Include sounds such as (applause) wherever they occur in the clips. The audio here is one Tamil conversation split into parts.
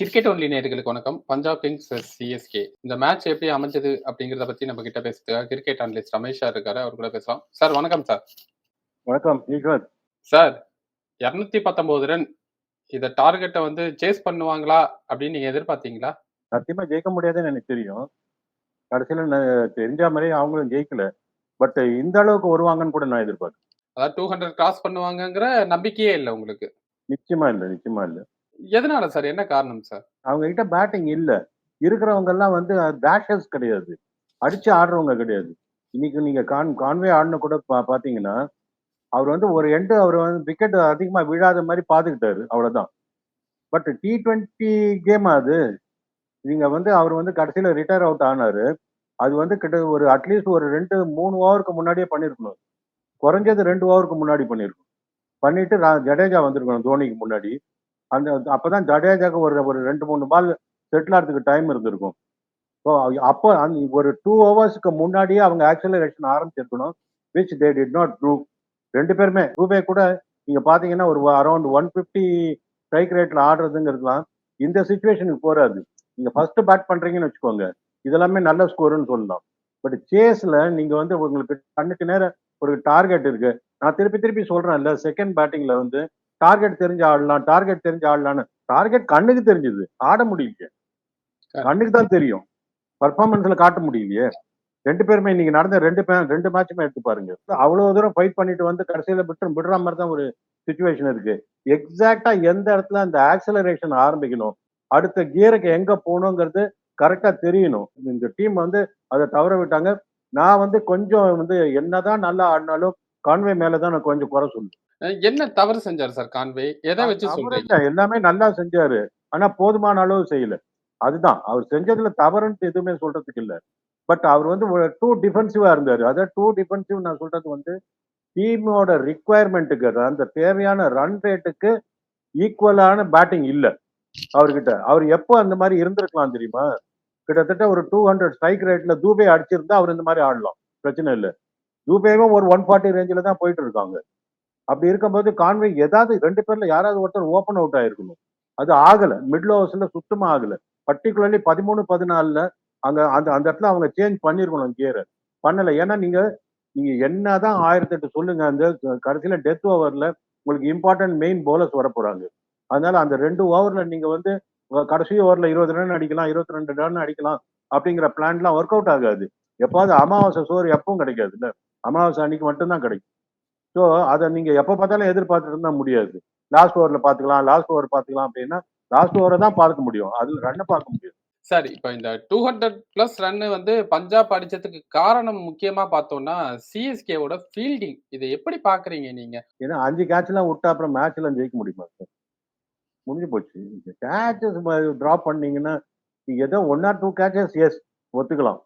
கிரிக்கெட் ஒன்லி நேயர்களுக்கு வணக்கம். பஞ்சாப் கிங்ஸ் சிஎஸ்கே இந்த மேட்ச் எப்படி அமைஞ்சது அப்படிங்கறத பத்தி நம்ம கிட்ட பேசுறதுக்காக கிரிக்கெட் அனலிஸ்ட் ரமேஷ் சார் இருக்காரு. அவர் கூட பேசலாம். சார் வணக்கம் சார் வணக்கம். சார் இருநூத்தி பத்தொன்பது ரன் இத டார்கெட்டை வந்து சேஸ் பண்ணுவாங்களா அப்படின்னு நீங்க எதிர்பார்த்தீங்களா? சத்தியமா ஜெயிக்க முடியாதுன்னு எனக்கு தெரியும். கடைசியில தெரிஞ்ச மாதிரி அவங்களும் ஜெயிக்கல. பட் இந்த அளவுக்கு வருவாங்கன்னு கூட நான் எதிர்பார்த்தேன் அதாவது டூ ஹண்ட்ரட் கிராஸ் பண்ணுவாங்கங்கிற நம்பிக்கையே இல்லை உங்களுக்கு. நிச்சயமா இல்லை நிச்சயமா இல்லை. எதனால சார்? என்ன காரணம் சார்? அவங்க கிட்ட பேட்டிங் இல்ல. இருக்கிறவங்க எல்லாம் வந்து பேஷர்ஸ் கிடையாது. அடிச்சு ஆடுறவங்க கிடையாது. இன்னைக்கு நீங்க கான் கான்வே ஆடின கூட பா- பாத்தீங்கன்னா அவர் வந்து ஒரு எண்டு அவர் வந்து விக்கெட் அதிகமா விழாத மாதிரி பாத்துக்கிட்டாரு. அவ்வளவுதான். பட் டி ட்வெண்ட்டி கேம் அது. நீங்க வந்து அவர் வந்து கடைசியில ரிட்டையர் அவுட் ஆனாரு. அது வந்து கிட்ட ஒரு அட்லீஸ்ட் ஒரு ரெண்டு மூணு ஓவருக்கு முன்னாடியே பண்ணிருக்கணும். குறைஞ்சது ரெண்டு ஓவருக்கு முன்னாடி பண்ணிருக்கணும். பண்ணிட்டு ரா- ஜடேஜா வந்திருக்கணும் தோனிக்கு முன்னாடி. அந்த அப்பதான் ஜடேஜாக்கு ஒரு ஒரு ரெண்டு மூணு பால் செட்டில் ஆகிறதுக்கு டைம் இருந்திருக்கும். ஸோ அப்போ அந்த ஒரு டூ ஹவர்ஸ்க்கு முன்னாடியே அவங்க acceleration ஆரம்பிச்சிருக்கணும் which they did not prove ரெண்டு பேருமே டூபே கூட நீங்கள் பார்த்தீங்கன்னா ஒரு அரௌண்ட் ஒன் ஃபிஃப்டி ஸ்ட்ரைக் ரேட்டில் ஆடுறதுங்கிறதுலாம் இந்த சுச்சுவேஷனுக்கு போகாது நீங்கள் ஃபர்ஸ்ட் பேட் பண்ணுறீங்கன்னு வச்சுக்கோங்க. இதெல்லாமே நல்ல ஸ்கோருன்னு சொல்லலாம். பட் சேஸில் நீங்கள் வந்து உங்களுக்கு கண்ணுக்கு நேரம் ஒரு டார்கெட் இருக்கு. நான் திருப்பி திருப்பி சொல்கிறேன்ல செகண்ட் பேட்டிங்கில் வந்து டார்கெட் தெரிஞ்சு ஆடலாம் டார்கெட் தெரிஞ்சு ஆடலாம்னு டார்கெட் கண்ணுக்கு தெரிஞ்சது ஆட முடியலையே. கண்ணுக்கு தான் தெரியும். பர்ஃபார்மன்ஸ்ல காட்ட முடியலையே. ரெண்டு பேருமே இன்னைக்கு நடந்த ரெண்டு பே- ரெண்டு மேட்சுமே எடுத்து பாருங்க. அவ்வளவு தூரம் ஃபைட் பண்ணிட்டு வந்து கடைசியில விட்டு விடுற மாதிரி தான் ஒரு சுச்சுவேஷன் இருக்கு. எக்ஸாக்டா எந்த இடத்துல அந்த ஆக்சலரேஷன் ஆரம்பிக்கணும்? அடுத்த கியருக்கு எங்க போகணுங்கிறது கரெக்டா தெரியணும். இந்த டீம் வந்து அதை தவற விட்டாங்க. நான் வந்து கொஞ்சம் வந்து என்னதான் நல்லா ஆடினாலும் கான்வே மேலதான் நான் கொஞ்சம் குறை சொல்லுவேன். என்ன தவறு செஞ்சார் சார் கான்வே? எதை வச்சு சொல்றீங்க? எல்லாமே நல்லா செஞ்சாரு. ஆனா போதுமான அளவு செய்யல. அதுதான் அவர் செஞ்சதுல தவறுன்னு எதுவுமே சொல்றதுக்கு இல்ல. பட் அவர் வந்து டூ டிஃபென்சிவா இருந்தாரு. அதாவது டூ டிஃபென்சிவ் நான் சொல்றது வந்து டீமோட ரிக்குவயர்மெண்ட்டுக்கு அந்த தேவையான ரன் ரேட்டுக்கு ஈக்குவலான பேட்டிங் இல்ல. அவர்கிட்ட. அவர் எப்போ அந்த மாதிரி இருந்திருக்கலாம் தெரியுமா? கிட்டத்தட்ட ஒரு டூ ஹண்ட்ரட் ஸ்ட்ரைக் ரேட்ல தூபே அடிச்சிருந்தா அவர் இந்த மாதிரி ஆடலாம். பிரச்சனை இல்லை. தூபேவும் ஒரு ஒன் ஃபார்ட்டி ரேஞ்சில தான் போயிட்டு இருக்காங்க. அப்படி இருக்கும்போது கான்வே ஏதாவது ரெண்டு பேர்ல யாராவது ஒருத்தர் ஓப்பன் அவுட் ஆயிருக்கணும். அது ஆகல. மிடில் ஓவர்ஸ்ல சுத்தமா ஆகல. பர்டிகுலர்லி பதிமூணு பதினாலுல அங்க அந்த அந்த இடத்துல அவங்க சேஞ்ச் பண்ணிருக்கணும் கியரை பண்ணல. ஏன்னா நீங்க நீங்க என்னதான் ஆயிரத்தி எட்டு சொல்லுங்க அந்த கடைசியில டெத் ஓவர்ல உங்களுக்கு இம்பார்ட்டன்ட் மெயின் போலர்ஸ் வர போறாங்க அதனால அந்த ரெண்டு ஓவர்ல நீங்க வந்து கடைசி ஓவர்ல இருபது ரன் அடிக்கலாம் இருபத்தி ரெண்டு ரன் அடிக்கலாம் அப்படிங்கிற பிளான்லாம் ஒர்க் அவுட் ஆகாது. எப்பாவது அமாவாசை சோறு எப்பவும் கிடைக்காது இல்ல அமாவாசை அன்னைக்கு மட்டும்தான் கிடைக்கும். ஸோ அதை நீங்க எப்ப பார்த்தாலும் எதிர்பார்த்துட்டு இருந்தா முடியாது. லாஸ்ட் ஓவர்ல பாத்துக்கலாம் லாஸ்ட் ஓவர் பாத்துக்கலாம் அப்படின்னா லாஸ்ட் ஓவரை தான் பார்க்க முடியும். அதுல ரன்னை பார்க்க முடியாது. சார் இப்போ இந்த டூ ஹண்ட்ரட் பிளஸ் ரன் வந்து பஞ்சாப் அடிச்சதுக்கு காரணம் முக்கியமா பார்த்தோம்னா சிஎஸ்கேவோட ஃபீல்டிங் இதை எப்படி பாக்குறீங்க நீங்க? ஏன்னா அஞ்சு கேட்ச் எல்லாம் விட்டா அப்புறம் மேட்ச் எல்லாம் ஜெயிக்க முடியுமா சார் முடிஞ்சு போச்சு. இந்த கேட்சஸ் டிராப் பண்ணீங்கன்னா நீங்க ஏதோ one or two catches yes ஒத்துக்கலாம்.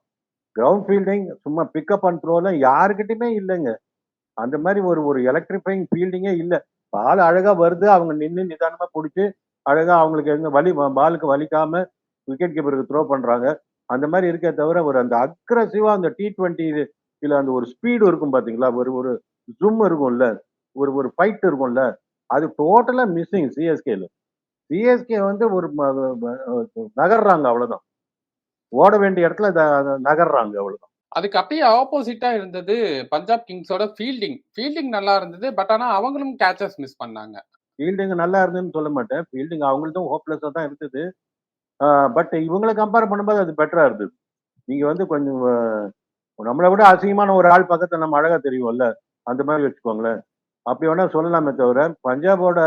Ground fielding சும்மா பிக்கப் அண்ட் த்ரோல யாருக்கிட்டையுமே இல்லைங்க. அந்த மாதிரி ஒரு ஒரு எலக்ட்ரிஃபைங் ஃபீல்டிங்கே இல்லை. பால் அழகா வருது அவங்க நின்று நிதானமா பிடிச்சி அழகா அவங்களுக்கு எங்க வலி பாலுக்கு வலிக்காம விக்கெட் கீப்பருக்கு த்ரோ பண்றாங்க. அந்த மாதிரி இருக்கே தவிர ஒரு அந்த அக்ரஸிவா அந்த டி ட்வெண்ட்டி இதுல அந்த ஒரு ஸ்பீடு இருக்கும் பாத்தீங்களா? ஒரு ஒரு ஜூம் இருக்கும்ல ஒரு ஒரு ஃபைட் இருக்கும்ல அது டோட்டலா மிஸ்ஸிங் சிஎஸ்கேல சிஎஸ்கே வந்து ஒரு நகர்றாங்க அவ்வளவுதான். ஓட வேண்டிய இடத்துல த- நகர்றாங்க அவ்வளவுதான். அதுக்கு அப்படியே ஆப்போசிட்டா இருந்தது பஞ்சாப் கிங்ஸோட ஃபீல்டிங் ஃபீல்டிங் நல்லா இருந்தது பட் ஆனா அவங்களும் கேச்சஸ் மிஸ் பண்ணாங்க. ஃபீல்டிங் நல்லா இருந்ததுன்னு சொல்ல மாட்டேன். ஃபீல்டிங் அவங்களுக்கும் ஹோப்லெஸ்ஸாக தான் இருந்தது பட் இவங்களை கம்பேர் பண்ணும்போது அது பெட்டரா இருந்தது. நீங்க வந்து கொஞ்சம் நம்மளை விட அசிங்கமான ஒரு ஆள் பக்கத்துல நம்ம அழகா தெரியும்ல அந்த மாதிரி வச்சுக்கோங்களேன். அப்படி வேணா சொல்லலாமே தவிர பஞ்சாபோட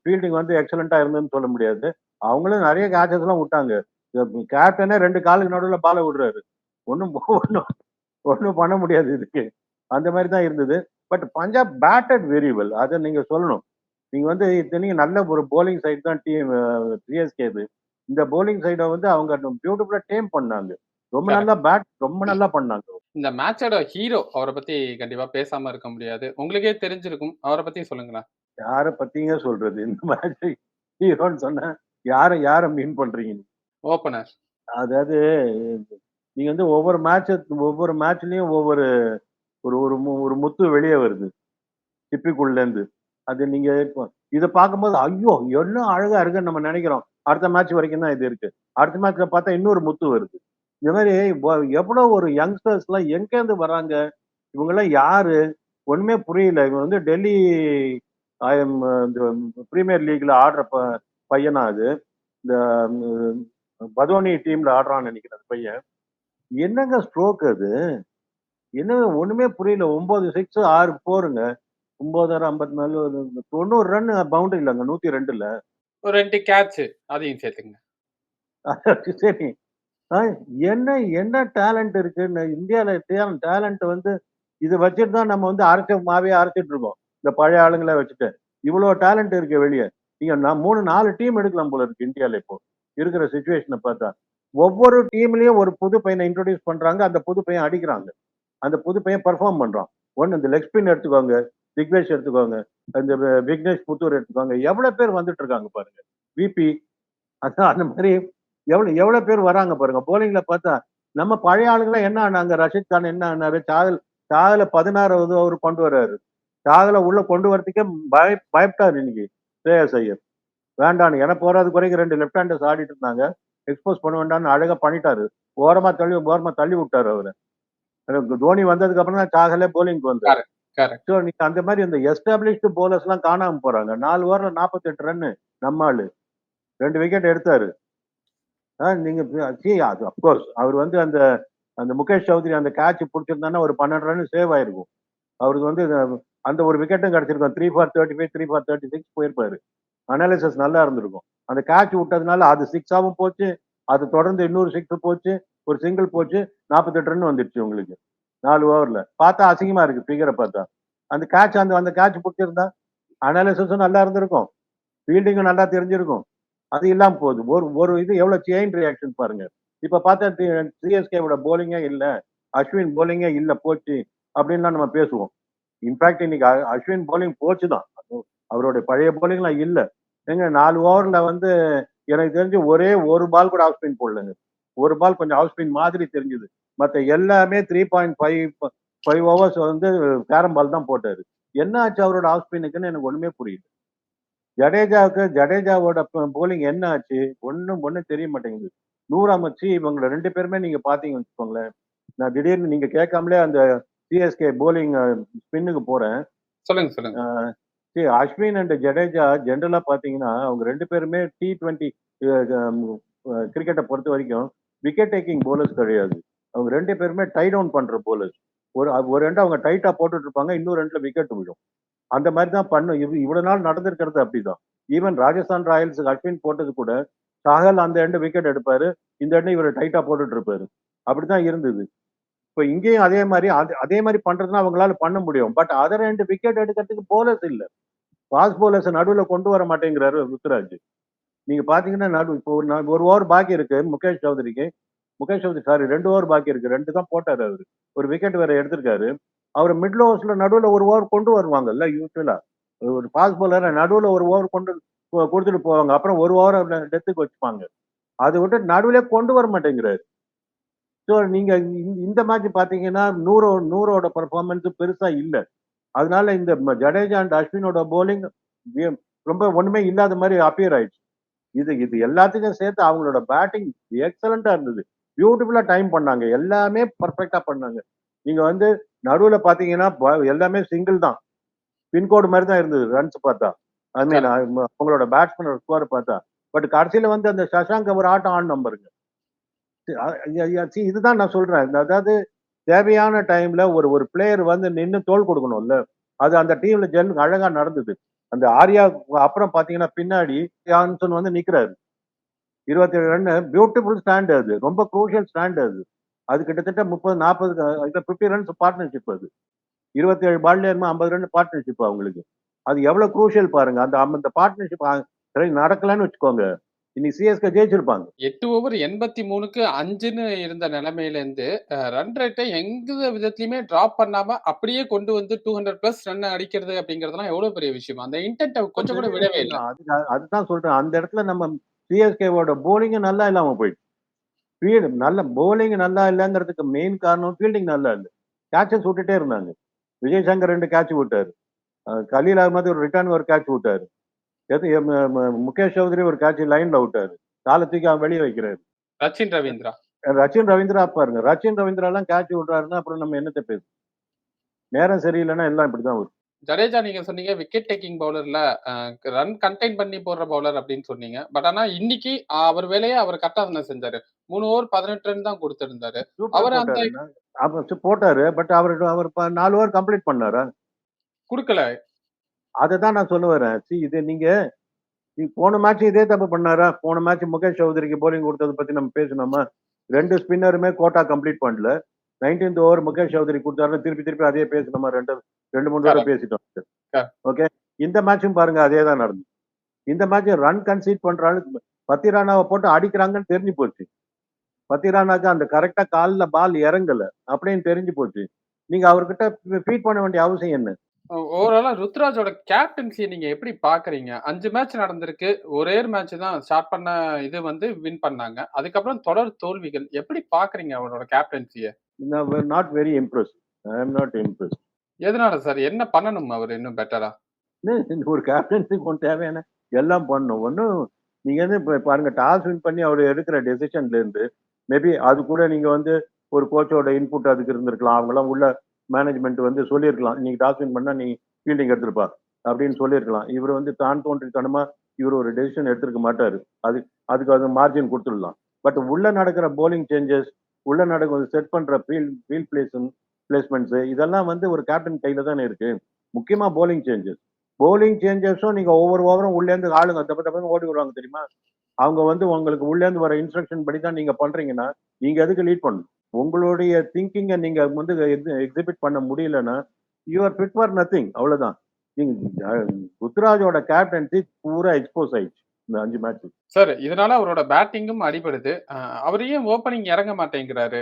ஃபீல்டிங் வந்து எக்ஸலண்டா இருந்ததுன்னு சொல்ல முடியாது. அவங்களும் நிறைய கேச்சஸ் எல்லாம் விட்டாங்க கேப்டனே ரெண்டு காலுக்கு நடுவில் பாலை விடுறாரு. ஒன்றும் ஒன்றும் ஒன்றும் பண்ண முடியாது இதுக்கு. அந்த மாதிரி தான் இருந்தது. But Punjab batted very well அதை நீங்க சொல்லணும். நீங்க வந்து இத்தனைக்கும் நல்ல ஒரு போலிங் சைடு தான் டீம் சிஎஸ்கே இது இந்த போலிங் சைடை வந்து அவங்க பியூட்டிஃபுல்லா டேம் பண்ணாங்க. ரொம்ப நல்லா பேட் ரொம்ப நல்லா பண்ணாங்க. இந்த மேட்சோட ஹீரோ அவரை பத்தி கண்டிப்பா பேசாம இருக்க முடியாது. உங்களுக்கே தெரிஞ்சிருக்கும். அவரை பத்தி சொல்லுங்களேன். யாரை பத்திங்க சொல்றது? இந்த மேட்ச் ஹீரோன்னு சொன்னா யாரை யாரை மீன் பண்றீங்க? ஓபனர் அதாவது நீங்க வந்து ஒவ்வொரு மேட்ச் ஒவ்வொரு மேட்ச்லயும் ஒவ்வொரு ஒரு ஒரு மு- ஒரு முத்து வெளியே வருது. சிப்பிக்குள்ள இருந்து அது நீங்க இதை பார்க்கும்போது ஐயோ என்ன அழகா இருக்குன்னு நம்ம நினைக்கிறோம். அடுத்த மேட்ச் வரைக்கும் தான் இது இருக்கு. அடுத்த மேட்ச்ல பார்த்தா இன்னொரு முத்து வருது. இந்த மாதிரி எவ்வளோ ஒரு யங்ஸ்டர்ஸ் எல்லாம் வராங்க? இவங்க எல்லாம் யாரு? ஒண்ணுமே புரியல. இவங்க வந்து டெல்லி இந்த பிரீமியர் லீக்ல ஆடுற ப பையனா அது. இந்த பதோனி டீம்ல ஆடுறான்னு நினைக்கிறேன் அந்த பையன். என்னங்க ஸ்ட்ரோக் அது? என்ன ஒண்ணுமே புரியல. ஒன்பது சிக்ஸ் ஆறு போருங்க. ஒன்பதாயிரம் ஐம்பத்தி நாலு தொண்ணூறு ரன் பவுண்டரி இல்லைங்க நூத்தி ரெண்டுல. ஒரு ரெண்டு கேட்ச் அதையும் சேர்த்துங்க சரி. என்ன என்ன டேலண்ட் இருக்கு ந- இந்தியால டேலண்ட் வந்து இதை வச்சுட்டு தான் நம்ம வந்து அரைச்ச மாவே அரைச்சிட்டு இருக்கோம். இந்த பழைய ஆளுங்களை வச்சுட்டு. இவ்வளவு டேலண்ட் இருக்கு வெளியே. நீங்க நான் மூணு நாலு டீம் எடுக்கலாம் போல இருக்கு இந்தியால இப்போ. இருக்கிற சுச்சுவேஷனை பார்த்தா. ஒவ்வொரு டீம்லயும் ஒரு புது பையனை இன்ட்ரோடியூஸ் பண்றாங்க அந்த புது பையன் அடிக்கிறாங்க. அந்த புது பையன் பெர்ஃபார்ம் பண்றான். ஒன்னு இந்த லெக் ஸ்பின் எடுத்துக்கோங்க திக்னேஷ் எடுத்துக்கோங்க இந்த விக்னேஷ் புத்தூர் எடுத்துக்கோங்க எவ்வளவு பேர் வந்துட்டு இருக்காங்க பாருங்க. விபி அதான் அந்த மாதிரி எவ்வளவு எவ்வளவு பேர் வராங்க பாருங்க. போலிங்ல பார்த்தா நம்ம பழைய ஆளுங்களாம் என்ன ஆனாங்க? ரஷித் கான் என்ன ஆனாரு? சாகல் சாகல பதினாறாவது அவர் கொண்டு வர்றாரு சாகல உள்ள கொண்டு வரதுக்கே பய பயப்பட்டார் இன்னைக்கு. ஸ்ரேயஸ் ஐயர். வேண்டான்னு எனக்கு போறது குறைக்கு ரெண்டு லெஃப்ட் ஹேண்டர்ஸ் ஆடிட்டு இருந்தாங்க. எக்ஸ்போஸ் பண்ண வேண்டாம்னு அழகா பண்ணிட்டாரு. ஓரமா தள்ளி ஓரமா தள்ளி விட்டாரு அவரு. தோனி வந்ததுக்கு அப்புறம் தான் சாகலே போலிங்க்கு வந்தாரு. ஸோ நீங்க அந்த மாதிரி இந்த எஸ்டாப்ளிஷ்டு போலர்ஸ் எல்லாம் காணாம போறாங்க. நாலு ஓவர்ல நாற்பத்தெட்டு ரன்னு நம்ம ஆளு. ரெண்டு விக்கெட் எடுத்தாரு. நீங்க சி அது அப்கோர்ஸ் அவர் வந்து அந்த அந்த முகேஷ் சௌத்ரி அந்த கேட்ச் பிடிச்சிருந்தானா ஒரு பன்னெண்டு ரன் சேவ் ஆயிருக்கும். அவருக்கு வந்து அந்த ஒரு விக்கெட்டும் கிடைச்சிருக்கும். Three for thirty five three for thirty six போயிருப்பாரு. அனாலிசிஸ் நல்லா இருந்திருக்கும். அந்த கேட்ச் விட்டதுனால அது சிக்ஸாகவும் போச்சு அது தொடர்ந்து இன்னொரு சிக்ஸ் போச்சு ஒரு சிங்கிள் போச்சு நாற்பத்தெட்டு ரன் வந்துடுச்சு உங்களுக்கு. நாலு ஓவரில் பார்த்தா அசிங்கமாக இருக்குது ஃபிகரை பார்த்தா. அந்த கேட்ச் அந்த அந்த கேட்ச் பிடிச்சிருந்தா அனாலிசிஸும் நல்லா இருந்திருக்கும். ஃபீல்டிங்கும் நல்லா தெரிஞ்சிருக்கும். அது இல்லாமல் போகுது. ஒரு ஒரு இது எவ்வளோ செயின் ரியாக்ஷன் பாருங்கள் இப்போ பார்த்தா சிஎஸ்கேவோட போலிங்கே இல்லை அஸ்வின் போலிங்கே இல்லை போச்சு அப்படின்லாம் நம்ம பேசுவோம். இன்ஃபேக்ட் இன்னைக்கு அஸ்வின் போலிங் போச்சு தான் அவருடைய பழைய போலிங்லாம் இல்லை. எங்க நாலு ஓவர்ல வந்து எனக்கு தெரிஞ்சு ஒரே ஒரு பால் கூட ஆஃப் ஸ்பின் போடலங்க. ஒரு பால் கொஞ்சம் ஆஃப் ஸ்பின் மாதிரி தெரிஞ்சுது. மத்த எல்லாமே three point five five overs வந்து கேரம் பால் தான் போட்டாரு. என்ன ஆச்சு அவரோட ஆஃப் ஸ்பின்னுக்குன்னு எனக்கு ஒண்ணுமே புரியல. ஜடேஜாவுக்கு ஜடேஜாவோட போலிங் என்ன ஆச்சு? ஒண்ணும் ஒண்ணும் தெரிய மாட்டேங்குது. நூறு அமர்ச்சி இவங்களை ரெண்டு பேருமே நீங்க பாத்தீங்கன்னு வச்சுக்கோங்களேன். நான் திடீர்னு நீங்க கேட்காமலே அந்த சிஎஸ்கே போலிங் ஸ்பின்னுக்கு போறேன். சொல்லுங்க சொல்லுங்க. சரி அஸ்வின் அண்ட் ஜடேஜா ஜென்ரலா பாத்தீங்கன்னா அவங்க ரெண்டு பேருமே டி ட்வெண்ட்டி கிரிக்கெட்டை பொறுத்த வரைக்கும் விக்கெட் டேக்கிங் போலர்ஸ் கிடையாது. அவங்க ரெண்டு பேருமே டை டவுன் பண்ற போலர்ஸ் ஒரு ஒரு ரெண்டு அவங்க டைட்டா போட்டுட்டு இருப்பாங்க இன்னொரு ரெண்டுல விக்கெட் விழும். அந்த மாதிரி தான் பண்ணும். இவ் இவ்வளவு நாள் நடந்திருக்கிறது அப்படிதான். ஈவன் ராஜஸ்தான் ராயல்ஸ் அஸ்வின் போட்டது கூட சாகல் அந்த எண்டு விக்கெட் எடுப்பாரு இந்த எண்டு இவர் டைட்டா போட்டுட்டு இருப்பாரு. அப்படிதான் இருந்தது. இப்போ இங்கேயும் அதே மாதிரி அது- அதே மாதிரி பண்றதுன்னா அவங்களால பண்ண முடியும். பட் அதர் ரெண்டு விக்கெட் எடுக்கிறதுக்கு போலர்ஸ் இல்லை. ஃபாஸ்ட் போலர்ஸ் நடுவில் கொண்டு வர மாட்டேங்கிறாரு ருத்ராஜ். நீங்க பாத்தீங்கன்னா நடு இப்போ ஒரு ஒரு ஓவர் பாக்கி இருக்கு முகேஷ் சௌத்ரிக்கு. முகேஷ் சௌத்ரி சாரி ரெண்டு ஓவர் பாக்கி இருக்கு. ரெண்டு தான் போட்டாரு அவரு. ஒரு விக்கெட் வேற எடுத்திருக்காரு. அவர் மிடில் ஓவர்ஸ்ல நடுவுல ஒரு ஓவர் கொண்டு வருவாங்கல்ல யூஸ்வலா ஒரு ஃபாஸ்ட் போலர் நடுவுல ஒரு ஓவர் கொண்டு கொடுத்துட்டு போவாங்க. அப்புறம் ஒரு ஓவர் டெத்துக்கு வச்சுப்பாங்க. அதை விட்டு நடுவுல கொண்டு வர மாட்டேங்கிறாரு. ஸோ நீங்க இந்த- மேட்ச் பாத்தீங்கன்னா நூறோ நூறோட பெர்ஃபார்மன்ஸ் பெருசா இல்ல. அதனால இந்த ஜடேஜா அண்ட் அஸ்வினோட போலிங் ரொம்ப ஒண்ணுமே இல்லாத மாதிரி அப்பியர் ஆயிடுச்சு. இது இது எல்லாத்துக்கும் சேர்த்து அவங்களோட பேட்டிங் எக்ஸலண்டா இருந்தது. பியூட்டிஃபுல்லா டைம் பண்ணாங்க. எல்லாமே பர்ஃபெக்டா பண்ணாங்க. நீங்க வந்து நடுவுல பாத்தீங்கன்னா எல்லாமே சிங்கிள் தான். பின்கோடு மாதிரி தான் இருந்தது ரன்ஸ் பார்த்தா. ஐ மீன் அவங்களோட பேட்ஸ்மேனோட ஸ்கோர் பார்த்தா. பட் கடைசியில வந்து அந்த சஷாங்க ஒரு ஆட்டம் ஆன் நம்பருங்க இதுதான் நான் சொல்றேன். அதாவது தேவையான டைம்ல ஒரு ஒரு பிளேயர் வந்து நின்னு தோல் கொடுக்கணும்ல. அது அந்த டீம்ல ஜென் அழகா நடந்தது. அந்த ஆர்யா அப்புறம் பாத்தீங்கன்னா பின்னாடி ஜான்சன் வந்து நிக்கிறாரு. இருபத்தி ஏழு ரன் பியூட்டிஃபுல் ஸ்டாண்ட் அது. ரொம்ப குரூஷியல் ஸ்டாண்ட் அது. அது கிட்டத்தட்ட முப்பது நாற்பது ஃபிஃப்டி ரன்ஸ் பார்ட்னர்ஷிப் அது. இருபத்தி ஏழு பால்ல இருந்து ஐம்பது ரன் பார்ட்னர்ஷிப் அவங்களுக்கு. அது எவ்வளவு குரூஷியல் பாருங்க. அந்த அந்த பார்ட்னர்ஷிப் நடக்கலன்னு வச்சுக்கோங்க. இன்னைக்கு சிஎஸ்கே ஜெயிச்சிருப்பாங்க. எட்டு ஓவர் எண்பத்தி மூணுக்கு அஞ்சுன்னு இருந்த நிலைமையில இருந்து ரன் ரேட்டை எந்த விதத்திலயுமே டிராப் பண்ணாம அப்படியே கொண்டு வந்து டூ ஹண்ட்ரட் பிளஸ் ரன் அடிக்கிறது அப்படிங்கறதுலாம் எவ்வளவு பெரிய விஷயம்? அந்த இன்டென்ட் கொஞ்சம் கூட விடவே இல்லை. அது அதுதான் சொல்றேன். அந்த இடத்துல நம்ம சிஎஸ்கேவோட போலிங் நல்லா இல்லாம போயிடுச்சு. ஃபீல்டு நல்ல போலிங் நல்லா இல்லைங்கிறதுக்கு மெயின் காரணம் ஃபீல்டிங் நல்லா இல்லை. கேட்சஸ் விட்டுட்டே இருந்தாங்க. விஜய் சங்கர் ரெண்டு கேட்ச் விட்டாரு. கலீல் அகமது ஒரு ரிட்டர்ன் ஒரு கேட்ச் விட்டாரு. எது முகேஷ் சௌத்ரி ஒரு கேட்ச் லைன்ல விட்டாரு. காலை தூக்கி அவன் வெளியே வைக்கிறாரு. ரச்சின் ரவீந்திரா. ரச்சின் ரவீந்திரா பாருங்க. ரச்சின் ரவீந்திரா எல்லாம் கேட்ச் விடுறாருன்னா அப்புறம் நம்ம என்னத்தை பேசு? நேரம் சரியில்லைன்னா எல்லாம் இப்படிதான் வரும். ஜடேஜா நீங்க சொன்னீங்க விக்கெட் டேக்கிங் பவுலர்ல ரன் கண்டெயின் பண்ணி போடுற பவுலர் அப்படின்னு சொன்னீங்க. பட் ஆனா இன்னைக்கு அவர் வேலையை அவர் கரெக்டா செஞ்சாரு. மூணு ஓவர் பதினெட்டு ரன் தான் கொடுத்திருந்தாரு. அவர் அந்த போட்டாரு பட் அவர் அவர் நாலு ஓவர் கம்ப்ளீட் பண்ணாரா? கொடுக்கல. அதை தான் நான் சொல்ல வரேன். see இது நீங்க நீ போன மேட்ச் இதே தப்பு பண்ணாரா? போன மேட்ச் முகேஷ் சௌத்ரிக்கு போலிங் கொடுத்ததை பத்தி நம்ம பேசணுமா? ரெண்டு ஸ்பின்னருமே கோட்டா கம்ப்ளீட் பண்ணல. நைன்டீன்த் ஓவர் முகேஷ் சௌத்ரி கொடுத்தாருன்னு திருப்பி திருப்பி அதே பேசணுமா? ரெண்டு ரெண்டு மூணு தடவை. பேசிட்டோம். ஓகே இந்த மேட்சும் பாருங்க அதே தான் நடந்தது இந்த மேட்ச் ரன் கன்சீட் பண்றாங்க பத்தி ராணாவை போட்டு அடிக்கிறாங்கன்னு தெரிஞ்சு போச்சு. பத்தி ராணாக்கு அந்த கரெக்டா கால்ல பால் இறங்கல அப்படின்னு தெரிஞ்சு போச்சு. நீங்க அவர்கிட்ட ஃபீட் பண்ண வேண்டிய அவசியம் என்ன? ஓவராலா ருத்ராஜோட கேப்டன்சியை நீங்க எப்படி பாக்குறீங்க? அஞ்சு மேட்ச் நடந்திருக்கு. ஒரே மேட்ச் தான் ஸ்டார்ட் பண்ண இது வந்து வின் பண்ணாங்க. அதுக்கப்புறம் தொடர் தோல்விகள். எப்படி பாக்குறீங்க அவரோட கேப்டன்சியை not very impress I am not impress எதனால சார் என்ன பண்ணணும் அவர் இன்னும் பெட்டரா (laughs) ஒரு கேப்டன்சிக்கு ஒன்று தேவையான எல்லாம் பண்ணணும். ஒன்றும் நீங்க வந்து இப்போ பாருங்க டாஸ் வின் பண்ணி அவர் எடுக்கிற டெசிஷன்ல இருந்து மேபி அது கூட நீங்க வந்து ஒரு கோச்சோட இன்புட் அதுக்கு இருந்திருக்கலாம். அவங்களாம் உள்ள மேனேஜ்மெண்ட் வந்து சொல்லியிருக்கலாம். நீங்க டாஸ் பண்ணால் பண்ணா நீ ஃபீல்டிங் எடுத்துருப்பா அப்படின்னு சொல்லியிருக்கலாம். இவர் வந்து தான் தோன்றித்தனமாக இவர் ஒரு டெசிஷன் எடுத்திருக்க மாட்டாரு. அது அதுக்கு அது மார்ஜின் கொடுத்துடலாம். பட் உள்ள நடக்கிற போலிங் சேஞ்சஸ் உள்ள நடக்கிற செட் பண்ற ஃபீல்ட் ஃபீல்ட் பிளேஸும் பிளேஸ்மெண்ட்ஸ் இதெல்லாம் வந்து ஒரு கேப்டன் கையில தானே இருக்கு. முக்கியமா போலிங் சேஞ்சஸ் போலிங் சேஞ்சஸும் நீங்க ஒவ்வொரு ஓவரும் உள்ளேருந்து ஆளுங்க தப்ப தப்பு ஓடி வருவாங்க தெரியுமா? அவங்க வந்து உங்களுக்கு உள்ளேருந்து வர இன்ஸ்ட்ரக்ஷன் படி தான் நீங்க பண்றீங்கன்னா நீங்க எதுக்கு லீட் பண்ணணும்? உங்களுடைய திங்கிங்கை நீங்க வந்து எக்ஸிபிட் பண்ண முடியலன்னா you are fit for nothing அவ்வளவுதான். நீங்க ருத்ராஜோட கேப்டன்சி பூரா எக்ஸ்போஸ் ஆயிடுச்சு இந்த அஞ்சு மேட்ச் சார் இதனால அவரோட பேட்டிங்கும் அடிபடுது. அஹ் அவர் ஏன் ஓப்பனிங் இறங்க மாட்டேங்கிறாரு?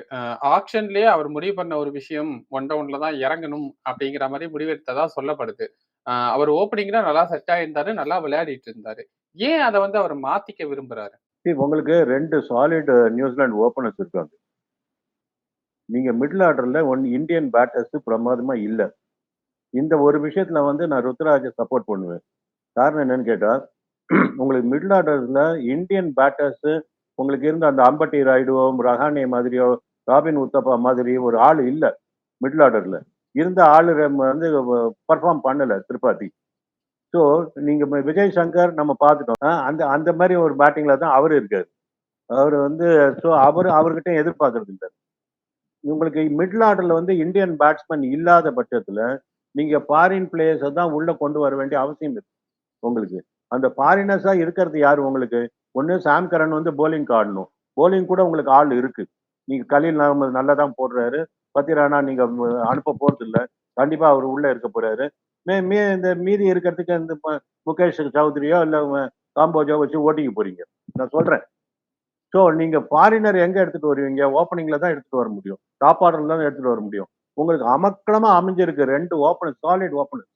ஆக்ஷன்லயே அவர் முடிவு பண்ண ஒரு விஷயம் ஒன் டவுன்ல தான் இறங்கணும் அப்படிங்கிற மாதிரி முடிவெடுத்ததா சொல்லப்படுது. அவர் ஓப்பனிங்ல நல்லா செட் ஆயிருந்தாரு நல்லா விளையாடிட்டு இருந்தாரு. ஏன் அதை வந்து அவர் மாத்திக்க விரும்புறாரு? உங்களுக்கு ரெண்டு சாலிட் நியூசிலாந்து ஓப்பனர்ஸ் இருக்காங்க. நீங்க மிடில் ஆர்டர்ல ஒன் இந்தியன் பேட்டர்ஸ் பிரமாதமா இல்லை. இந்த ஒரு விஷயத்துல வந்து நான் ருத்ராஜை சப்போர்ட் பண்ணுவேன். காரணம் என்னன்னு கேட்டா உங்களுக்கு மிடில் ஆர்டர்ல இந்தியன் பேட்டர்ஸ் உங்களுக்கு இருந்த அந்த அம்பட்டி ராய்டுவோ ரஹானே மாதிரியோ ராபின் உத்தப்பா மாதிரி ஒரு ஆள் இல்லை மிடில் ஆர்டர்ல இருந்த ஆள் வந்து பர்ஃபார்ம் பண்ணல திரிபாதி. ஸோ நீங்க விஜய் சங்கர் நம்ம பார்த்துட்டோம். அந்த அந்த மாதிரி ஒரு பேட்டிங்ல தான் அவர் இருக்காரு. அவர் வந்து ஸோ அவர் அவர்கிட்ட எதிர்பார்க்கறது இல்லை. உங்களுக்கு மிடில் ஆர்டர்ல வந்து இந்தியன் பேட்ஸ்மேன் இல்லாத பட்சத்துல நீங்க ஃபாரின் பிளேயர்ஸை தான் உள்ள கொண்டு வர வேண்டிய அவசியம் இருக்கு. உங்களுக்கு. அந்த ஃபாரினர்ஸா இருக்கிறது யாரு உங்களுக்கு? ஒன்று சாம் கரன் வந்து போலிங் ஆடணும். போலிங் கூட உங்களுக்கு ஆள் இருக்கு. நீங்க கலீல் அகமது நல்லா தான் போடுறாரு. பத்திரானா நீங்க அனுப்ப போறது இல்லை கண்டிப்பா அவர் உள்ள இருக்க போறாரு. மே மீ இந்த மீதி இருக்கிறதுக்கு இந்த முகேஷ் சௌத்ரியோ இல்லை காம்போஜோ வச்சு ஓட்டிக்க போறீங்க. நான் சொல்றேன். ஸோ நீங்க ஃபாரினர் எங்க எடுத்துட்டு வருவீங்க? ஓப்பனிங்ல தான் எடுத்துட்டு வர முடியும். டாப் ஆர்டர்ல தான் எடுத்துட்டு வர முடியும். உங்களுக்கு அமக்களமா அமைஞ்சிருக்கு ரெண்டு ஓப்பனர் சாலிட் ஓப்பனர்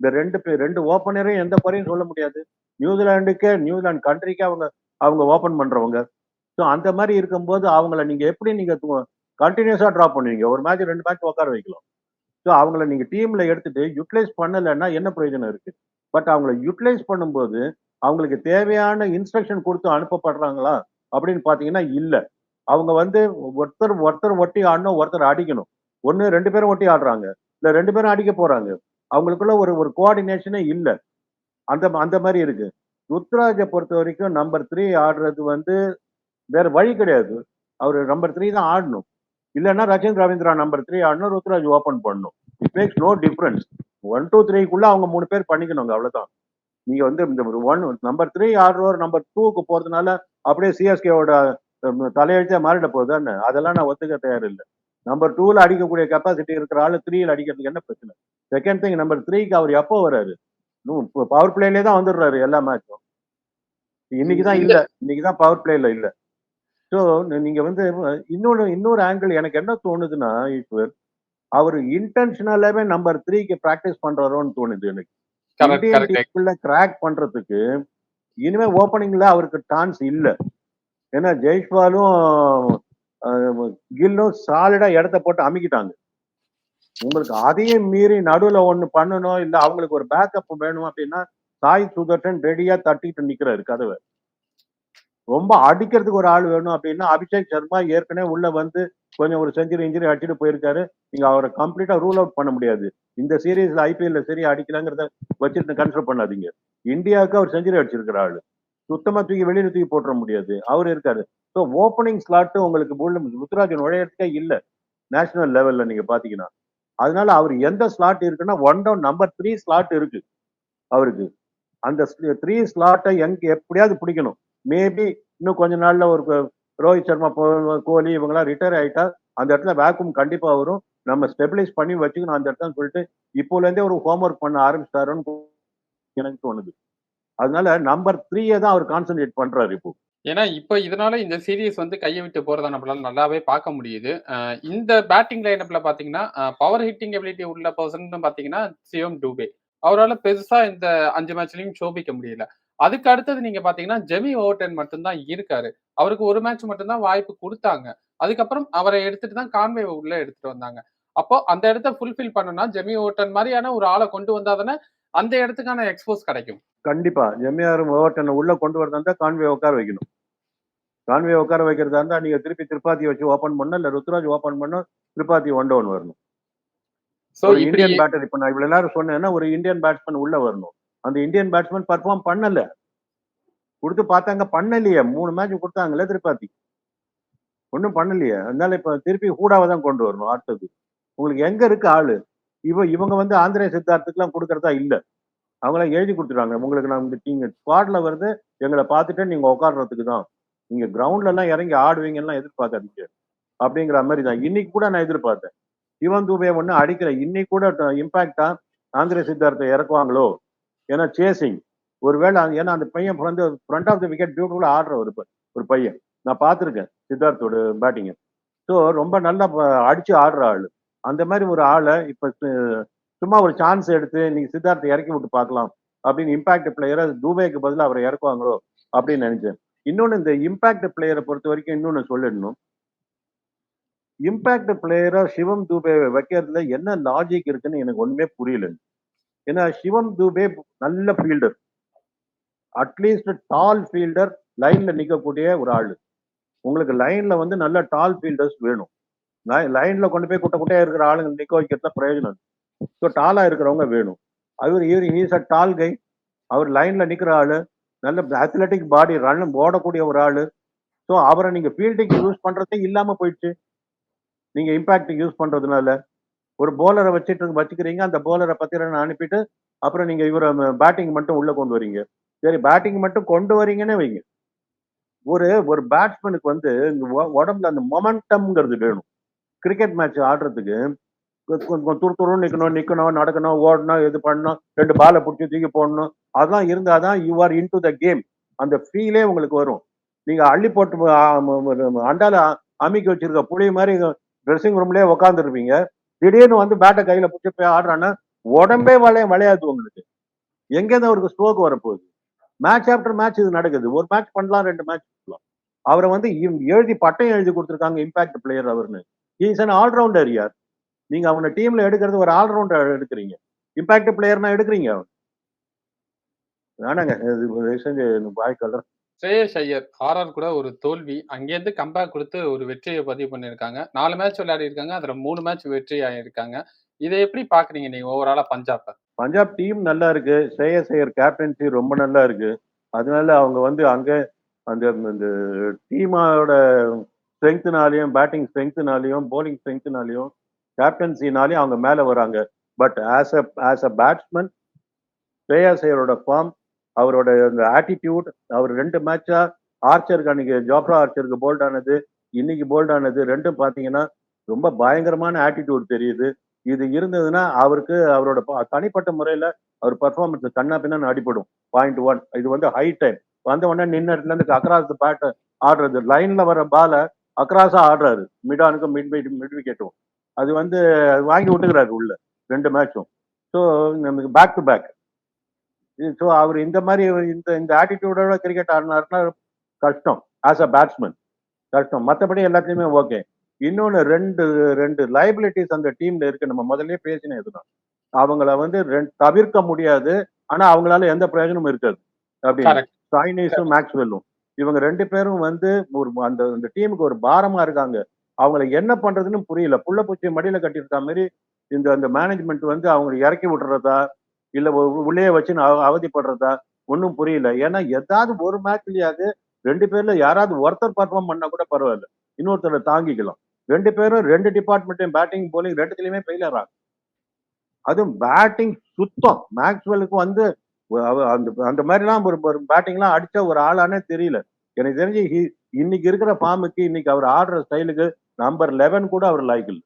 இந்த ரெண்டு பேர் ரெண்டு ஓப்பனரையும் எந்த குறையும் சொல்ல முடியாது. நியூசிலாண்டுக்கே நியூசிலாந்து கண்ட்ரிக்கே அவங்க அவங்க ஓப்பன் பண்றவங்க. ஸோ அந்த மாதிரி இருக்கும்போது அவங்கள நீங்க எப்படி நீங்க கண்டினியூஸா ட்ராப் பண்ணுவீங்க? ஒரு மேட்ச் ரெண்டு மேட்ச் உட்கார வைக்கலாம். ஸோ அவங்கள நீங்க டீம்ல எடுத்துட்டு யூட்டிலைஸ் பண்ணலைன்னா என்ன பிரயோஜனம் இருக்கு? பட் அவங்கள யூட்டிலைஸ் பண்ணும்போது அவங்களுக்கு தேவையான இன்ஸ்ட்ரக்ஷன் கொடுத்து அனுப்பப்படுறாங்களா? அப்படின்னு பாத்தீங்கன்னா இல்ல. அவங்க வந்து ஒருத்தர் ஒருத்தர் ஒட்டி ஆடணும் ஒருத்தர் அடிக்கணும். ஒன்று ரெண்டு பேரும் ஒட்டி ஆடுறாங்க. இல்ல ரெண்டு பேரும் அடிக்க போறாங்க. அவங்களுக்குள்ள ஒரு ஒரு கோஆர்டினேஷனே இல்ல. அந்த அந்த மாதிரி இருக்கு. ருத்ராஜை பொறுத்த வரைக்கும் நம்பர் த்ரீ ஆடுறது வந்து வேற வழி கிடையாது. அவர் நம்பர் த்ரீ தான் ஆடணும். இல்லைன்னா ரஜின் ரவீந்திரா நம்பர் த்ரீ ஆடணும் ருத்ராஜ் ஓபன் பண்ணணும். It makes no difference one two த்ரீக்குள்ள அவங்க மூணு பேர் பண்ணிக்கணுங்க அவ்வளவுதான். நீங்க வந்து இந்த ஒன் நம்பர் த்ரீ ஆடுறவர் நம்பர் டூக்கு போறதுனால அப்படியே சிஎஸ்கேவோட தலையெழுத்தே மாறிட போகுதான்னு அதெல்லாம் நான் ஒத்துக்க தயார் இல்லை நம்பர் டூல அடிக்கக்கூடிய கெப்பாசிட்டி இருக்கிற ஆளு த்ரீல அடிக்கிறதுக்கு என்ன பிரச்சனை? செகண்ட் திங் நம்பர் த்ரீக்கு அவர் எப்போ வராரு பவர் பிளேலே தான் வந்துடுறாரு எல்லா மேட்சும் இன்னைக்கு தான் இல்ல இன்னைக்கு தான் பவர் பிளேல இல்ல. ஸோ நீங்க வந்து இன்னொரு இன்னொரு ஆங்கிள் எனக்கு என்ன தோணுதுன்னா ஈஸ்வர் அவர் இன்டென்ஷனலாவே நம்பர் த்ரீக்கு பிராக்டிஸ் பண்றாரோன்னு தோணுது எனக்கு. கிராக் பண்றதுக்கு இனிமே ஓப்பனிங்ல அவருக்கு டான்ஸ் இல்ல. ஏன்னா ஜெய்ஷ்வாலும் கில்லும் சாலிடா இடத்த போட்டு அமுக்கிட்டாங்க. உங்களுக்கு அதையும் மீறி நடுவுல ஒண்ணு பண்ணணும் இல்ல அவங்களுக்கு ஒரு பேக்கப் வேணும் அப்படின்னா சாய் சுதர்ஷன் ரெடியா தட்டிட்டு நிக்கிறாரு கதவை. ரொம்ப அடிக்கிறதுக்கு ஒரு ஆள் வேணும் அப்படின்னா அபிஷேக் சர்மா ஏற்கனவே உள்ள வந்து கொஞ்சம் ஒரு செஞ்சுரி இன்ஜுரி அடிச்சுட்டு போயிருக்காரு. நீங்க அவரை கம்ப்ளீட்டா ரூல் அவுட் பண்ண முடியாது. இந்த சீரீஸ்ல ஐபிஎல்ல சரி அடிக்கலாங்கிறத வச்சுட்டு கன்சிடர் பண்ணாதீங்க. இந்தியாவுக்கு அவர் செஞ்சுரி அடிச்சிருக்கிற ஆளு. சுத்தமா தூக்கி வெளியில தூக்கி போட்டுற முடியாது. அவர் இருக்காரு. ஸோ ஓப்பனிங் ஸ்லாட்டு உங்களுக்கு புல் ருத்ராஜ் நுழையறதுக்கே இல்ல. நேஷனல் லெவல்ல நீங்க பாத்தீங்கன்னா. அதனால அவர் எந்த ஸ்லாட் இருக்குன்னா one down number three slot இருக்கு. அவருக்கு. அந்த த்ரீ ஸ்லாட்டை எங்க எப்படியாவது பிடிக்கணும். மேபி இன்னும் கொஞ்ச நாள்ல ஒரு ரோஹித் சர்மா கோலி இவங்கெல்லாம் ரிட்டையர் ஆயிட்டா அந்த இடத்துல வேக்கும் கண்டிப்பா வரும். நம்ம ஸ்டெபிலைஸ் பண்ணி வச்சுக்கணும் அந்த இடத்துல சொல்லிட்டு இப்போல இருந்தே ஒரு ஹோம்ஒர்க் பண்ண ஆரம்பிச்சிட்டாருன்னு எனக்கு தோணுது. அதனால நம்பர் த்ரீயை தான் அவர் கான்சென்ட்ரேட் பண்றாரு இப்போ. ஏன்னா இப்போ இதனால இந்த சீரியஸ் வந்து கையை விட்டு போறதா நம்மளால நல்லாவே பார்க்க முடியுது. இந்த பேட்டிங் லைனப்ல பாத்தீங்கன்னா பவர் ஹிட்டிங் எபிலிட்டி உள்ள பர்சன் பாத்தீங்கன்னா சிஎம் டூபே. அவரால் பெருசா இந்த அஞ்சு மேட்ச்லயும் சோபிக்க முடியல. அதுக்கு அடுத்தது நீங்க பாத்தீங்கன்னா ஜெமி ஓவர்டன் மட்டும்தான் இருக்காரு. அவருக்கு ஒரு மேட்ச் மட்டும்தான் வாய்ப்பு கொடுத்தாங்க. அதுக்கப்புறம் அவரை எடுத்துட்டு தான் கான்வே உள்ள எடுத்துட்டு வந்தாங்க. அப்போ அந்த இடத்த ஃபுல்ஃபில் பண்ணனா ஜெமி ஓட்டன் மாதிரியான ஒரு ஆளை கொண்டு வந்தாதானே அந்த இடத்துக்கான எக்ஸ்போஸ் கிடைக்கும். கண்டிப்பா. எம்ஏஆர் ஓவர்டனை உள்ள கொண்டு வரதா இருந்தா கான்வே உட்கார வைக்கணும். கான்வே உட்கார வைக்கிறதா இருந்தா நீங்க திருப்பி திருப்பாத்தி வச்சு ஓபன் பண்ணணும் இல்ல ருத்ராஜ் ஓபன் பண்ணணும் திருப்பாத்தி ஒன் டவுன் வரணும். சோ இந்தியன் பேட்டர் இப்ப நான் இவ்வளவு நேரம் சொன்னேன்னா ஒரு இந்தியன் பேட்ஸ்மேன் உள்ள வரணும். அந்த இந்தியன் பேட்ஸ்மேன் பர்ஃபார்ம் பண்ணல. கொடுத்து பார்த்தாங்க பண்ணலையே. மூணு மேட்ச் கொடுத்தாங்கல்ல திருப்பாத்தி ஒன்றும் பண்ணலையே. அதனால இப்ப திருப்பி ஹூடாவை தான் கொண்டு வரணும் அடுத்தது. உங்களுக்கு எங்க இருக்கு ஆளு? இவ இவங்க வந்து ஆந்திரே சித்தார்த்துக்குலாம் கொடுக்கறதா இல்லை. அவங்களாம் எழுதி கொடுத்துருவாங்க உங்களுக்கு நான் நீங்க ஸ்குவாட்ல வருது எங்களை பார்த்துட்டு நீங்க உட்காடுறதுக்கு தான். நீங்க கிரவுண்ட்ல எல்லாம் இறங்கி ஆடுவீங்கலாம் எதிர்பார்க்காதீங்க. அப்படிங்கிற மாதிரி தான். இன்னைக்கு கூட நான் எதிர்பார்த்தேன். சிவன் தூபே ஒன்று அடிக்கல. இன்னைக்கு கூட இம்பாக்டா ஆந்திர சித்தார்த்தை இறக்குவாங்களோ? ஏன்னா சேசிங் ஒருவேளை ஏன்னா அந்த பையன் வந்து ஃப்ரண்ட் ஆஃப் த விக்கெட் பியூட்டிஃபுல்லா ஆடுற ஒரு ஒரு பையன். நான் பார்த்துருக்கேன் சித்தார்த்தோட பேட்டிங்கை ஸோ ரொம்ப நல்லா அடிச்சு ஆடுற ஆள். அந்த மாதிரி ஒரு ஆளை இப்ப சும்மா ஒரு சான்ஸ் எடுத்து நீங்க சித்தார்த்தை இறக்கி விட்டு பார்க்கலாம் அப்படின்னு இம்பாக்ட் பிளேயரை தூபேக்கு பதிலா அவரை இறக்குவாங்களோ அப்படின்னு நினைச்சேன். இன்னொன்னு இந்த இம்பாக்ட் பிளேயரை பொறுத்த வரைக்கும் இன்னொன்னு சொல்லிடணும் இம்பாக்ட் பிளேயரா சிவம் தூபே வைக்கிறதுல என்ன லாஜிக் இருக்குன்னு எனக்கு ஒண்ணுமே புரியல. ஏன்னா சிவம் தூபே நல்ல ஃபீல்டர் அட்லீஸ்ட் டால் ஃபீல்டர் லைன்ல நிற்கக்கூடிய ஒரு ஆள். உங்களுக்கு லைன்ல வந்து நல்ல டால் ஃபீல்டர்ஸ் வேணும். லைன்ல கொண்டு போய் குட்டை குட்டையா இருக்கிற ஆளுங்க நிக்க வைக்கிறதுல பிரயோஜனம் ஸோ டாலா இருக்கிறவங்க வேணும். அவர் இவர் இஸ் அ டால் கை அவர் லைன்ல நிக்கிற ஆளு நல்ல அத்லெட்டிக் பாடி ரன் ஓடக்கூடிய ஒரு ஆளு. ஸோ அவரை நீங்க ஃபீல்டிங் யூஸ் பண்றதே இல்லாம போயிடுச்சு. நீங்க இம்பாக்ட் யூஸ் பண்றதுனால ஒரு போலரை வச்சுட்டு வச்சுக்கிறீங்க. அந்த போலரை பத்தி ரன் அனுப்பிட்டு அப்புறம் நீங்க இவரை பேட்டிங் மட்டும் உள்ள கொண்டு வரீங்க. சரி பேட்டிங் மட்டும் கொண்டு வரீங்கன்னு வைங்க. ஒரு ஒரு பேட்ஸ்மேனுக்கு வந்து உடம்புல அந்த மொமெண்டம்ங்கிறது வேணும். கிரிக்கெட் மேட்ச் ஆடுறதுக்கு கொஞ்சம் கொ- கொ- துரு துருன்னு நிக்கணும் நடக்கணும் ஓடணும் இது பண்ணணும் ரெண்டு பாலை பிடிச்சி தூக்கி போடணும். அதெல்லாம் இருந்தாதான் you are into the game அந்த ஃபீலே உங்களுக்கு வரும். நீங்க அள்ளி போட்டு அண்டால அமைக்க வச்சிருக்க புளி மாதிரி ட்ரெஸ்ஸிங் ரூம்லேயே உட்காந்துருப்பீங்க திடீர்னு வந்து பேட்டை கையில் பிடிச்சி போய் ஆடுறான்னா உடம்பே வளைய விளையாது உங்களுக்கு. எங்கேருந்து அவருக்கு ஸ்ட்ரோக் வரப்போகுது? மேட்ச் ஆஃப்டர் மேட்ச் இது நடக்குது. ஒரு மேட்ச் பண்ணலாம் ரெண்டு மேட்ச் பண்ணலாம். அவரை வந்து எழுதி பட்டம் எழுதி கொடுத்துருக்காங்க இம்பாக்ட் பிளேயர் அவர்னு. இஸ் அன் ஆல்ரவுண்டர் யார் நீங்க அவனை டீம்ல எடுக்கிறது ஒரு ஆல்ரவுண்டர் எடுக்கிறீங்க. இம்பாக்ட் பிளேயர்னா எடுக்கிறீங்க அவன். வேணாங்க வாய்க்கல்ற ஸ்ரேயஸ் ஐயர் ஆர்ஆர் கூட ஒரு தோல்வி. அங்கேருந்து கம்பேக் கொடுத்து ஒரு வெற்றியை பதிவு பண்ணியிருக்காங்க. நாலு மேட்ச் விளையாடி இருக்காங்க அதுல மூணு மேட்ச் வெற்றி ஆயிருக்காங்க. இதை எப்படி பாக்குறீங்க நீங்க ஓவராலா பஞ்சாப் பஞ்சாப் டீம் நல்லா இருக்கு. ஸ்ரேயஸ் ஐயர் கேப்டன்சி ரொம்ப நல்லா இருக்கு. அதனால அவங்க வந்து அங்க அந்த இந்த டீமோட ஸ்ட்ரென்த்னாலையும் பேட்டிங் ஸ்ட்ரென்த்னாலையும் போலிங் ஸ்ட்ரென்த்னாலையும் கேப்டன்சினாலையும் அவங்க மேலே வராங்க. But as a as a batsman Shreyas ஐயரோட form அவரோட அந்த ஆட்டிடியூட் அவர் ரெண்டு மேட்சா ஆர்ச்சருக்கு அன்னைக்கு ஜோப்ரா ஆர்ச்சருக்கு போல்ட் ஆனது இன்னைக்கு போல்ட் ஆனது ரெண்டும் பார்த்தீங்கன்னா ரொம்ப பயங்கரமான ஆட்டிடியூட் தெரியுது. இது இருந்ததுன்னா அவருக்கு அவரோட தனிப்பட்ட முறையில் அவர் பர்ஃபார்மன்ஸ் கண்ணா பின்னா அடிபடும். பாயிண்ட் ஒன் இது வந்து ஹை டைம் வந்த உடனே நின்ன இடத்துல இருந்து அக்ராஸ் பேட் ஆடுறது. லைன்ல வர பால அக்ராஸா ஆடுறாரு. மிடானுக்கும் மிட் மிட் மிட் விக்கெட்டும் அது வந்து வாங்கி விட்டுக்கிறாரு உள்ள. ரெண்டு மேட்சும் ஸோ நமக்கு பேக் டு பேக் ஸோ அவர் இந்த மாதிரி இந்த இந்த ஆட்டிடியூடோட கிரிக்கெட் ஆடினாருன்னா கஷ்டம். ஆஸ் அ பேட்ஸ்மேன் கஷ்டம். மற்றபடி எல்லாத்துலயுமே ஓகே இன்னொன்னு ரெண்டு ரெண்டு லைபிலிட்டிஸ் அந்த டீம்ல இருக்கு. நம்ம முதல்லயே பேசினது இதுதான். அவங்கள வந்து ரெண்டு தவிர்க்க முடியாது. ஆனா அவங்களால எந்த பிரயோஜனமும் இருக்காது. அப்படின்னு கரெக்ட் சாய்னீஸும் மேக்ஸ்வெல்லும் இவங்க ரெண்டு பேரும் வந்து ஒரு அந்த அந்த டீமுக்கு ஒரு பாரமா இருக்காங்க. அவங்களை என்ன பண்றதுன்னு புரியல. புள்ள பூச்சி மடியில கட்டியிருக்க மாதிரி இந்த அந்த மேனேஜ்மெண்ட் வந்து அவங்களை இறக்கி விட்டுறதா இல்ல உள்ளே வச்சு அவதிப்படுறதா ஒன்றும் புரியல. ஏன்னா ஏதாவது ஒரு மேட்ச்லயாவது ரெண்டு பேர்ல யாராவது ஒருத்தர் பர்ஃபார்ம் பண்ணா கூட பரவாயில்ல. இன்னொருத்தரை தாங்கிக்கலாம். ரெண்டு பேரும் ரெண்டு டிபார்ட்மெண்ட்டையும் பேட்டிங் போலிங் ரெண்டுத்துலயுமே ஃபெயிலியர் ஆகும் அதுவும் பேட்டிங் சுத்தம். மேக்ஸ்வெலுக்கு வந்து அந்த அந்த மாதிரிலாம் ஒரு ஒரு பேட்டிங்லாம் அடிச்ச ஒரு ஆளானே தெரியல. எனக்கு தெரிஞ்சு இன்னைக்கு இருக்கிற ஃபார்முக்கு இன்னைக்கு அவர் ஆடுற ஸ்டைலுக்கு நம்பர் லெவன் கூட அவர் லாய்க்கு இல்லை.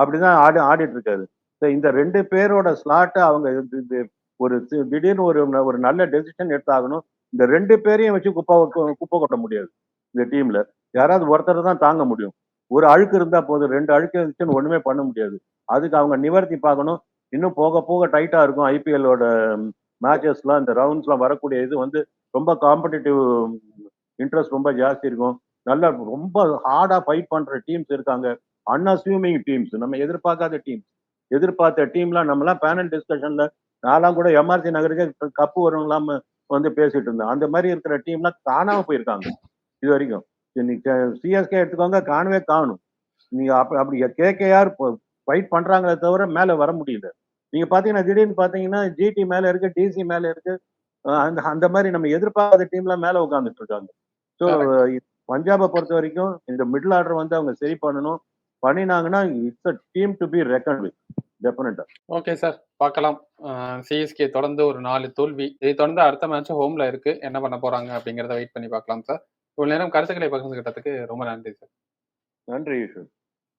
அப்படிதான் ஆடி ஆடிட்டு இருக்காரு. இந்த ரெண்டு பேரோட ஸ்லாட்டை அவங்க இது- ஒரு திடீர்னு ஒரு ஒரு நல்ல டெசிஷன் எடுத்தாகணும். இந்த ரெண்டு பேரையும் வச்சு குப்பை குப்பை கொட்ட முடியாது இந்த டீம்ல யாராவது ஒருத்தர் தான் தாங்க முடியும். ஒரு அழுக்கு இருந்தா போதும். ரெண்டு அழுக்கு இருந்துச்சுன்னு ஒண்ணுமே பண்ண முடியாது. அதுக்கு அவங்க நிவர்த்தி பார்க்கணும். இன்னும் போக போக டைட்டா இருக்கும். ஐபிஎல்லோட மேட்சஸ்லாம் இந்த ரவுண்ட்ஸ்லாம் வரக்கூடிய இது வந்து ரொம்ப காம்படிட்டிவ் இன்ட்ரெஸ்ட் ரொம்ப ஜாஸ்தி இருக்கும். நல்லா ரொம்ப ஹார்டாக ஃபைட் பண்ணுற டீம்ஸ் இருக்காங்க. அன்அஸ்யூமிங் டீம்ஸ் நம்ம எதிர்பார்க்காத டீம்ஸ் எதிர்பார்த்த டீம்லாம் நம்மலாம் பேனல் டிஸ்கஷனில் நான்லாம் கூட எம்ஆர்சி நகருக்கு கப்பு வரும்லாம் வந்து பேசிட்டு இருந்தேன். அந்த மாதிரி இருக்கிற டீம்லாம் காணாமல் போயிருக்காங்க. இது வரைக்கும். இன்னைக்கு சிஎஸ்கே எடுத்துக்கோங்க காணவே காணும். நீங்க அப்படி அப்படி கேகேஆர் ஃபைட் பண்றாங்களே தவிர மேல வர முடியல. நீங்க பாத்தீங்கன்னா திடீர்னு பாத்தீங்கன்னா ஜிடி மேல இருக்கு டிசி மேல இருக்கு. அந்த அந்த மாதிரி நம்ம எதிர்பார்க்காத டீம்லாம் மேல உட்காந்துட்டு இருக்காங்க. ஸோ பஞ்சாபை பொறுத்த வரைக்கும் இந்த மிடில் ஆர்டர் வந்து அவங்க சரி பண்ணணும். பண்ணினாங்கன்னா it's a team to be reckon with definitely okay sir பார்க்கலாம். சிஎஸ்கே தொடர்ந்து ஒரு நாலு தோல்வி. இதை தொடர்ந்து அடுத்த மேட்ச் ஹோம்ல இருக்கு. என்ன பண்ண போறாங்க அப்படிங்கறத வெயிட் பண்ணி பார்க்கலாம் சார் இவ்வளவு நேரம் கருத்துக்களை பகிர்ந்துகிட்டதுக்கு ரொம்ப நன்றி சார் நன்றி ஈஸ்வர்.